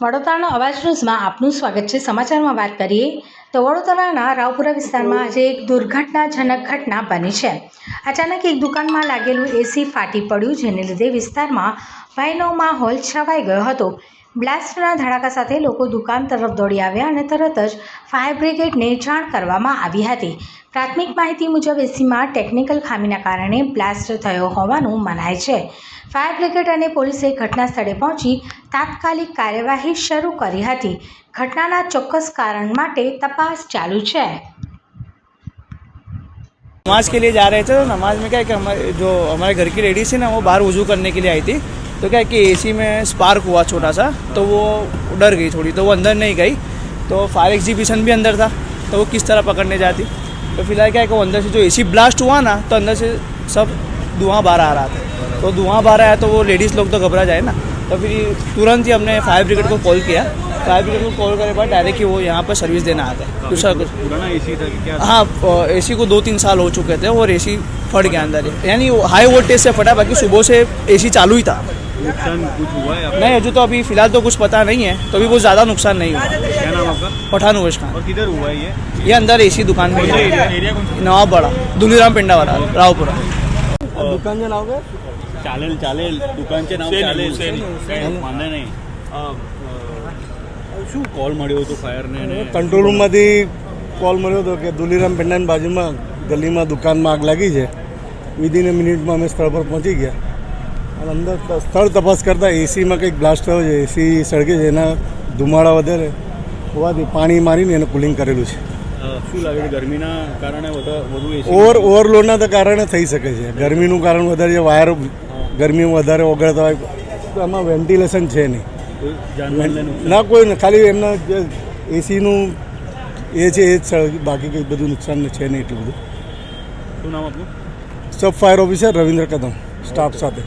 વડોદરાનો અવાજ ન્યૂઝમાં આપનું સ્વાગત છે. સમાચારમાં વાત કરીએ તો વડોદરાના રાવપુરા વિસ્તારમાં આજે એક દુર્ઘટનાજનક ઘટના બની છે. અચાનક એક દુકાનમાં લાગેલું એસી ફાટી પડ્યું, જેને લીધે વિસ્તારમાં ભયનો માહોલ છવાઈ ગયો હતો. બ્લાસ્ટના ધડાકા સાથે લોકો દુકાન તરફ દોડી આવ્યા અને તરત જ ફાયર બ્રિગેડને જાણ કરવામાં આવી હતી પ્રાથમિક માહિતી મુજબ એસીમાં ટેકનિકલ ખામીના કારણે બ્લાસ્ટ થયો હોવાનું મનાય છે ફાયર બ્રિગેડ અને પોલીસે ઘટના સ્થળે પહોંચી તાત્કાલિક કાર્યવાહી શરૂ કરી હતી ઘટનાના ચોક્કસ કારણ માટે તપાસ ચાલુ છે नमाज के लिए जा रहे थे तो नमाज में क्या है कि हमारे जो हमारे घर की लेडीज थी ना वो बाहर वजू करने के लिए आई थी तो क्या है कि एसी में स्पार्क हुआ छोटा सा तो वो डर गई थोड़ी तो वो अंदर नहीं गई। तो फायर एग्जीबिशन भी अंदर था तो वो किस तरह पकड़ने जाती। तो फ़िलहाल क्या है कि वो अंदर से जो एसी ब्लास्ट हुआ ना तो अंदर से सब धुआँ बाहर आ रहा था। तो धुआँ बाहर आया तो वो लेडीज़ लोग तो घबरा जाए ना। तो फिर तुरंत ही हमने फायर ब्रिगेड को कॉल किया। फायर ब्रिगेड को कॉल करने बाद डायरेक्ट ही वो यहाँ पर सर्विस देना आता है दूसरा कुछ पुराना एसी था क्या? था? हाँ एसी को दो तीन साल हो चुके थे और एसी फट गया अंदर यानी हाई वोल्टेज से फटा बाकी सुबह से एसी चालू ही था। नुकसान कुछ हुआ है आपका नहीं अजू तो अभी फिलहाल तो कुछ पता नहीं है तो अभी बहुत ज़्यादा नुकसान नहीं हुआ क्या नाम आपका पठान उवेश खान और किधर हुआ है ये ये अंदर एसी दुकान में कौन सा एरिया एरिया कौन सा नवाब बड़ा दुलीराम पिंडा वाला रावपुरा દુકાનનું નામ કે ચાલેલ ચાલેલ દુકાન છે નામ ચાલેલ કઈ વાંધો નહીં અ, અ, શું કોલ મળ્યો હતો ફાયરને અને કંટ્રોલ રૂમમાંથી કોલ મળ્યો હતો કે દુલીરામ પેંડાની બાજુમાં ગલીમાં દુકાનમાં આગ લાગી છે વિધિન એ મિનિટમાં અમે સ્થળ પર પહોંચી ગયા અને અંદર સ્થળ તપાસ કરતાં એસીમાં કંઈક બ્લાસ્ટ થયો છે એસી સળગે છે એના ધુમાડા વધારે. હોવાથી પાણી મારીને એને કુલિંગ કરેલું છે. શું લાગે છે ગરમીના કારણે વધુ ઓવર ઓવરલોડના કારણે થઈ શકે છે. ગરમીનું કારણ વધારે છે વાયર ગરમી વધારે ઓગળતા હોય. તો એમાં વેન્ટિલેશન છે નહીં. ના કોઈ ખાલી એમના જે એસીનું એ છે એ જ બાકી કંઈ બધું નુકસાન છે નહીં એટલું બધું. શું નામ આપનું? સબ ફાયર ઓફિસર રવિન્દ્ર કદમ સ્ટાફ સાથે.